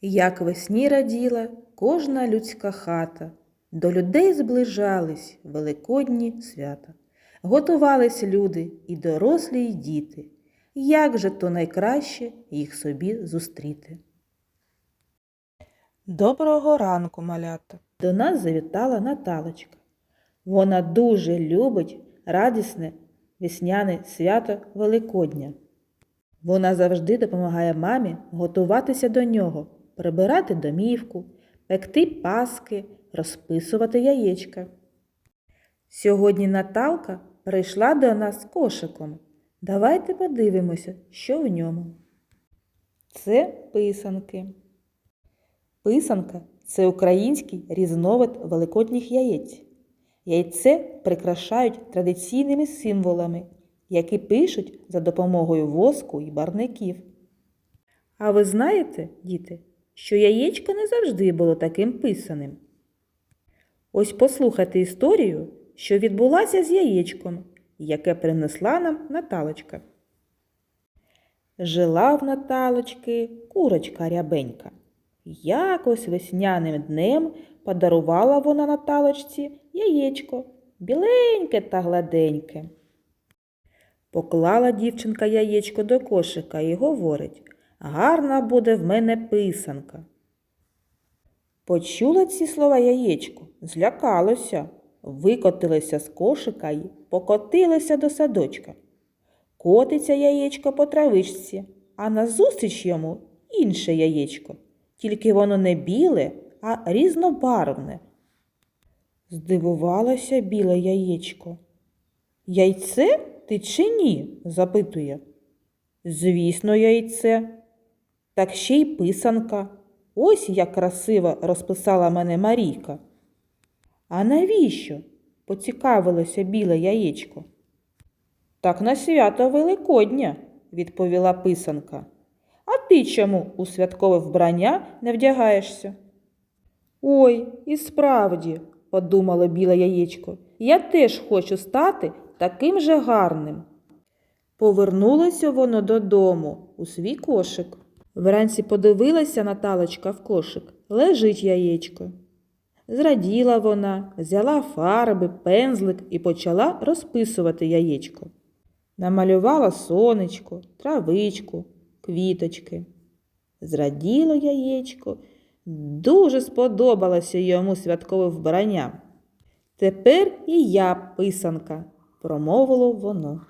Як весні раділа кожна людська хата, до людей зближались великодні свята. Готувались люди і дорослі, і діти. Як же то найкраще їх собі зустріти? Доброго ранку, малята. До нас завітала Наталочка. Вона дуже любить радісне весняне свято Великодня. Вона завжди допомагає мамі готуватися до нього, прибирати домівку, пекти паски, розписувати яєчка. Сьогодні Наталка прийшла до нас з кошиком. Давайте подивимося, що в ньому. Це писанки. Писанка це український різновид великодніх яєць. Яйце прикрашають традиційними символами, які пишуть за допомогою воску і барників. А ви знаєте, діти, що яєчко не завжди було таким писаним. Ось послухайте історію, що відбулася з яєчком, яке принесла нам Наталочка. Жила в Наталочки курочка рябенька. Якось весняним днем подарувала вона Наталочці яєчко, біленьке та гладеньке. Поклала дівчинка яєчко до кошика і говорить гарна буде в мене писанка. Почула ці слова яєчко, злякалося, викотилося з кошика й покотилося до садочка. Котиться яєчко по травичці, а назустріч йому інше яєчко, тільки воно не біле, а різнобарвне. Здивувалося біле яєчко. Яйце ти чи ні? запитує. Звісно, яйце. Так ще й писанка. Ось як красиво розписала мене Марійка. А навіщо? поцікавилося біле яєчко. Так на свято Великодня, відповіла писанка. А ти чому у святкове вбрання не вдягаєшся? Ой, і справді, подумало біле яєчко, я теж хочу стати таким же гарним. Повернулося воно додому у свій кошик. Вранці подивилася Наталочка в кошик, лежить яєчко. Зраділа вона, взяла фарби, пензлик і почала розписувати яєчко. Намалювала сонечко, травичку, квіточки. Зраділо яєчко, дуже сподобалося йому святкове вбрання. Тепер і я писанка, промовило воно.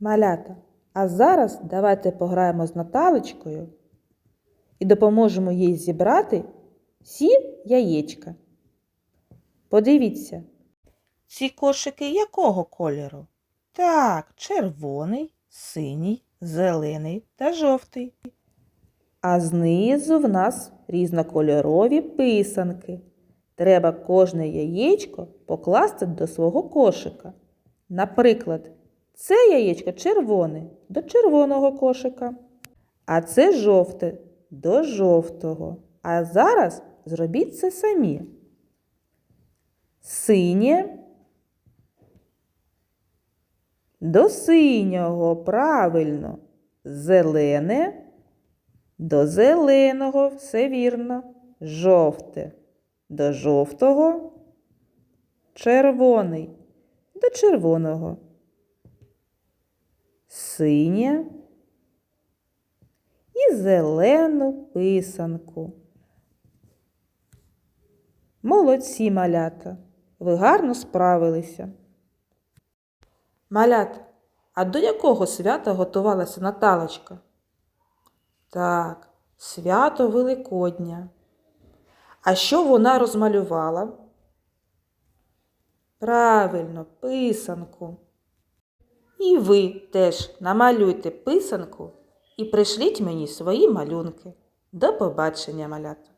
Малята, а зараз давайте пограємо з Наталочкою і допоможемо їй зібрати всі яєчка. Подивіться, Ці кошики якого кольору? Так, червоний, синій, зелений та жовтий. а знизу в нас різнокольорові писанки. Треба кожне яєчко покласти до свого кошика. Наприклад, це яєчко червоне до червоного кошика, а це жовте до жовтого. А зараз зробіть це самі. Синє до синього, правильно. Зелене до зеленого, все вірно. Жовте до жовтого, червоний до червоного, синє і зелену писанку. Молодці малята, ви гарно справилися. Малята, а до якого свята готувалася Наталочка? Так, свято Великодня. А що вона розмалювала? Правильно, писанку. І ви теж намалюйте писанку і пришліть мені свої малюнки. До побачення, малята!